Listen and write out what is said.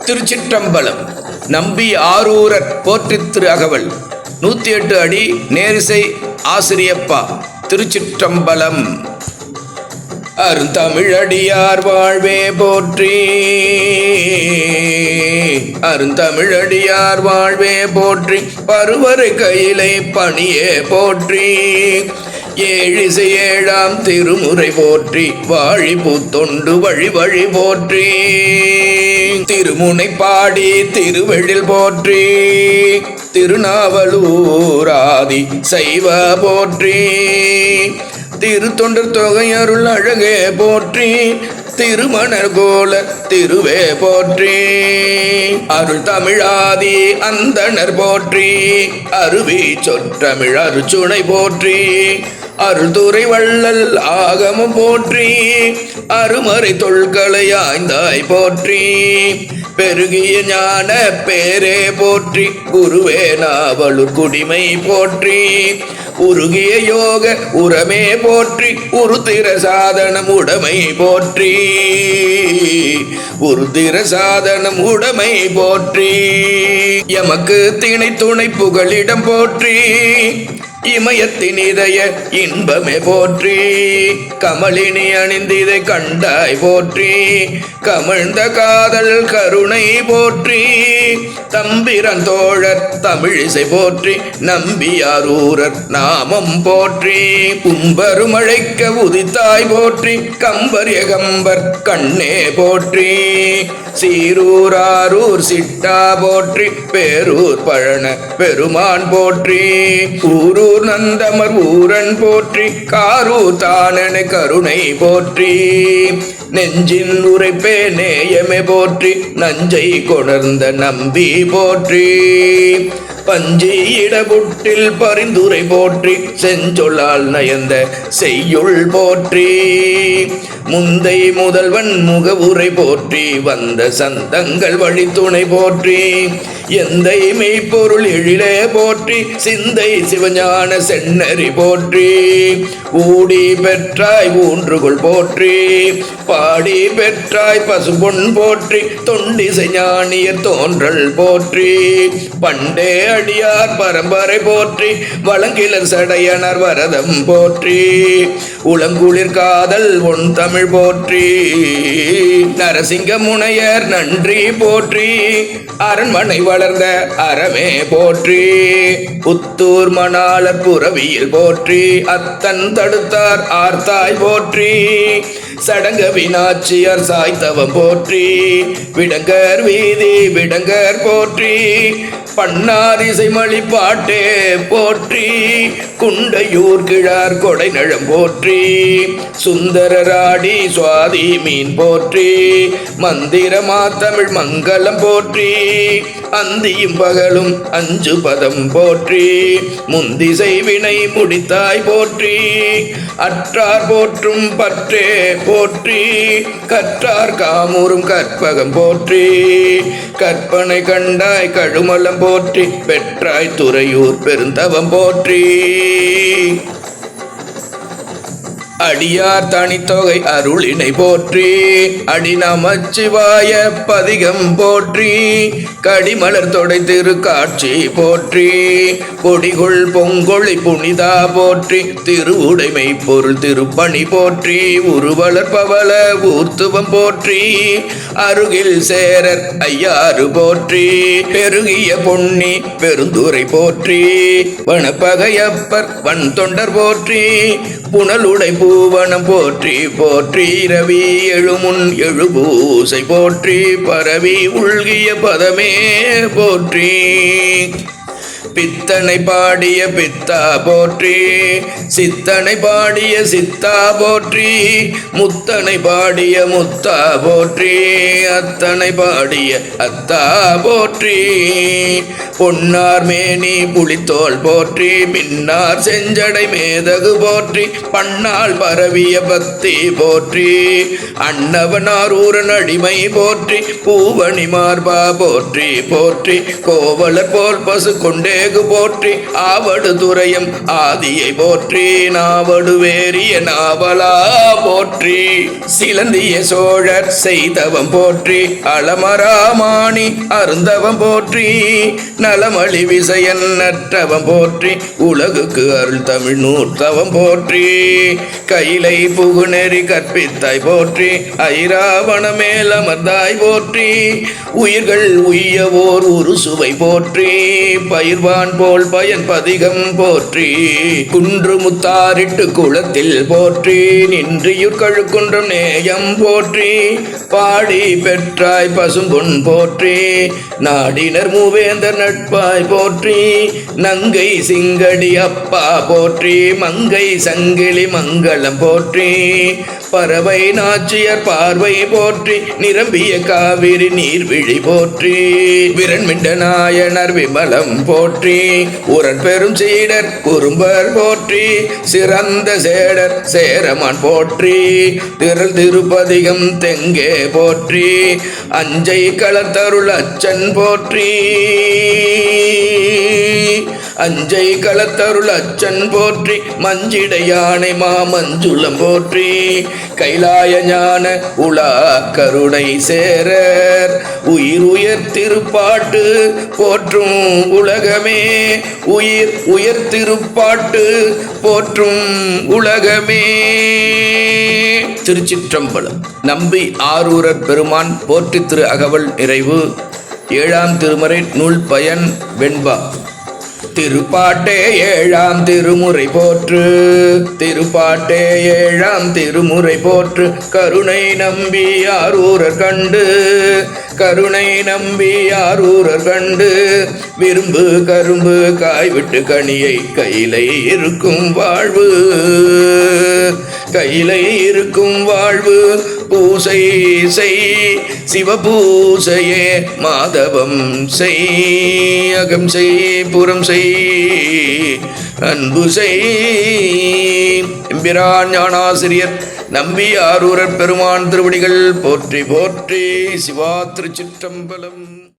திருச்சிற்றம்பலம். நம்பி ஆரூரர் போற்றி திரு அகவல். நூத்தி எட்டு அடி நேரிசை ஆசிரியப்பா. திருச்சிற்றம்பலம். அருந்தமிழடியார் வாழ்வே போற்றி. அருந்தமிழடியார் வாழ்வே போற்றி. பருவரு கையிலை பணியே போற்றி. ஏழிசை ஏழாம் திருமுறை போற்றி. வாழி பூத்தொண்டு வழி வழி போற்றி. திருமுனை பாடி திருவெழில் போற்றி திருநாவலூராதி சைவ போற்றி திருத்தொண்டர் தொகை அருள் அழகே போற்றி திருமண கோல திருவே போற்றி. அருள் தமிழாதி அந்தனர் போற்றி. அருவி சொற்றமிழ் அருச்சுனை போற்றி. அருள் துறை வள்ளல் ஆகமம் போற்றி. அருமறை தொல்களை ஆய்ந்தாய் போற்றி. பெருகிய ஞான பேரே போற்றி குருவே நாவலூர் குடிமை போற்றி. உருகிய யோக உரமே போற்றி உருத்திர சாதனம் உடமை போற்றி. உருத்திர சாதனம் உடமை போற்றி. எமக்கு திணை துணை புகழிடம் போற்றி. இமயத்தின் இதய இன்பமே போற்றி. கமலினி அணிந்திதை கண்டாய் போற்றி. கமிழ்ந்த காதல் கருணை போற்றி. தம்பிரன் தோழர் தமிழிசை போற்றி. நம்பியாரூரர் நாமம் போற்றி. கும்பருமழைக்க உதித்தாய் போற்றி. கம்பரிய கம்பர் கண்ணே போற்றி. சீரூராரூர் சிட்டா போற்றி பேரூர் பழன பெருமான் போற்றி. ஊரூர் நந்தமர் ஊரன் போற்றி காரூர் தானன கருணை போற்றி. நெஞ்சின் உரைப்பே நேயமே போற்றி நஞ்சை கொணர்ந்த நம்பி போற்றி. பஞ்சி இடபுட்டில் பரிந்துரை போற்றி செஞ்சொல்லால் நயந்த செய்யுள் போற்றி. முந்தை முதல்வன் முகவுரை போற்றி வந்த சந்தங்கள் வழித்துணை போற்றி. எந்தை மெய்ப்பொருள் எழிலே போற்றி சிந்தை சிவஞான சென்னறி போற்றி. ஊடி பெற்றாய் ஊன்றுகொள் போற்றி பாடி பெற்றாய் பசுபொன் போற்றி தொண்டிசை ஞானியர் தோன்றல் போற்றி. பண்டே அடியார் பரம்பரை போற்றி வளங்கிலர் சடையனர் வரதம் போற்றி. உளங்குளிர் காதல் ஒன் தமிழ் போற்றி நரசிங்க முனையர் நன்றி போற்றி. அரண்மனை வளர்ந்த அறமே போற்றி. புத்தூர் மணாளர் புறவியில் போற்றி. அத்தன் தடுத்தார் ஆர்த்தாய் போற்றி. சடங்க வினாச்சியார் சாய்த்தவம் போற்றி. விடங்கர் வீதி விடங்கர் போற்றி. பன்னாரிசை மொழிப்பாட்டே போற்றி. குண்டையூர் கிழார் கொடை நழம் போற்றி. சுந்தரராடி சுவாதி மீன் போற்றி. மந்திரமா தமிழ் மங்களம் போற்றி. அந்தியும் பகலும் அஞ்சு பதம் போற்றி. முந்திசை வினை முடித்தாய் போற்றி. அற்றார் போற்றும் பற்றே போ போற்றி. கற்றார் காமூரும் கற்பகம் போற்றி. கற்பனை கண்டாய் கழுமலம் போற்றி. பெற்றாய் துறையூர் பெருந்தவம் போற்றி. அடியார் தனித்தொகை அருளினை போற்றி அடிநமச்சிவாய பதிகம் போற்றி கடிமலர் தொடை திருக்காட்சி போற்றி கொடிகுள் பொங்கொழி புனிதா போற்றி திருவுடைமை பொருள் திருப்பணி போற்றி உருவளர் பவள ஊர்த்துவம் போற்றி அருகில் சேரர் ஐயாறு போற்றி பெருகிய பொன்னி பெருந்துரை போற்றி. வனப்பகையப்பர் வன் தொண்டர் போற்றி புனலுடை பூவனம் போற்றி போற்றி. ரவி எழுமுன் எழுபூசை போற்றி பரவி உள்கிய பதமே போற்றி. பித்தனை பாடிய பித்தா போற்றி சித்தனை பாடிய சித்தா போற்றி முத்தனை பாடிய முத்தா போற்றி அத்தனை பாடிய அத்தா போற்றி. பொன்னார் மேனி புலித்தோல் போற்றி மின்னார் செஞ்சடை மேதகு போற்றி பண்ணால் பரவிய பக்தி போற்றி. அன்னவனார் ஊரன் அடிமை போற்றி பூவணி மார்பா போற்றி போற்றி. கோவலர் போல் பசு கொண்டே வேகு போற்றி ஆவடு துறையும் ஆதியை போற்றி நாவடு வேறிய நாவலா போற்றி. சிலந்திய சோழர் செய்தவம் போற்றி அளமராமாணி அருந்தவம் போற்றி. நலமளி விசயன் நற்றவம் போற்றி உலகுக்கு அருள் தமிழ் நூற்தவம் போற்றி. கைலை புகுநெறி கற்பித்தாய் போற்றி ஐராவண மேலமர்ந்தாய் போற்றி. உயிர்கள் உய்யவோர் ஒரு சுவை போற்றி பயிர்வா பயிர்வான் போல் பயன் பதிகம் போற்றி. குன்று முத்தாரிட்டு குளத்தில் போற்றி. நின்றியுர் கழுக்குன்றம் நேயம் போற்றி. பாடி பெற்றாய் பசும்பொன் போற்றி நாடினர் மூவேந்தர் நட்பாய் போற்றி நங்கை சிங்கடி அப்பா போற்றி மங்கை சங்கிலி மங்களம் போற்றி பறவை நாச்சியர் பார்வை போற்றி நிரம்பிய காவிரி நீர்விழி போற்றி விரண்மிண்ட நாயனர் விமலம் போற்றி உரன் பெரும் சீடர் குறும்பர் போற்றி சிறந்த சேடர் சேரமான் போற்றி திரள் திருப்பதிகம் தெங்கே போற்றி. அஞ்சை களத்தருள் அச்சன் போற்றி. அஞ்சை களத்தருள் அச்சன் போற்றி. மஞ்சிட யானை மாமஞ்சுளம் போற்றி. கைலாய ஞான உலா கருணை சேரர். உயிர் உயர் திருப்பாட்டு போற்றும் உலகமே. உயிர் உயர் திருப்பாட்டு போற்றும் உலகமே. திருச்சிற்றம்பலம். நம்பி ஆரூரர் பெருமான் போற்றி திரு அகவல் நிறைவு. ஏழாம் திருமுறை நூல் பயன் வெண்பா. திருப்பாட்டே ஏழாம் திருமுறை போற்று. திருப்பாட்டே ஏழாம் திருமுறை போற்று. கருணை நம்பி ஆரூரர் கண்டு. கருணை நம்பி ஆரூரர் கண்டு விரும்பு கரும்பு காய்விட்டு கனியை கையிலை இருக்கும் வாழ்வு. கையிலை இருக்கும் வாழ்வு பூசை செய் சிவபூசையே மாதவம் செய். அகம் செய் புறம் செய் அன்பு செய். எம்பிரான் ஞானாசிரியர் நம்பி ஆரூரன் பெருமான் திருவடிகள் போற்றி போற்றி சிவா திருச்சிற்றம்பலம்.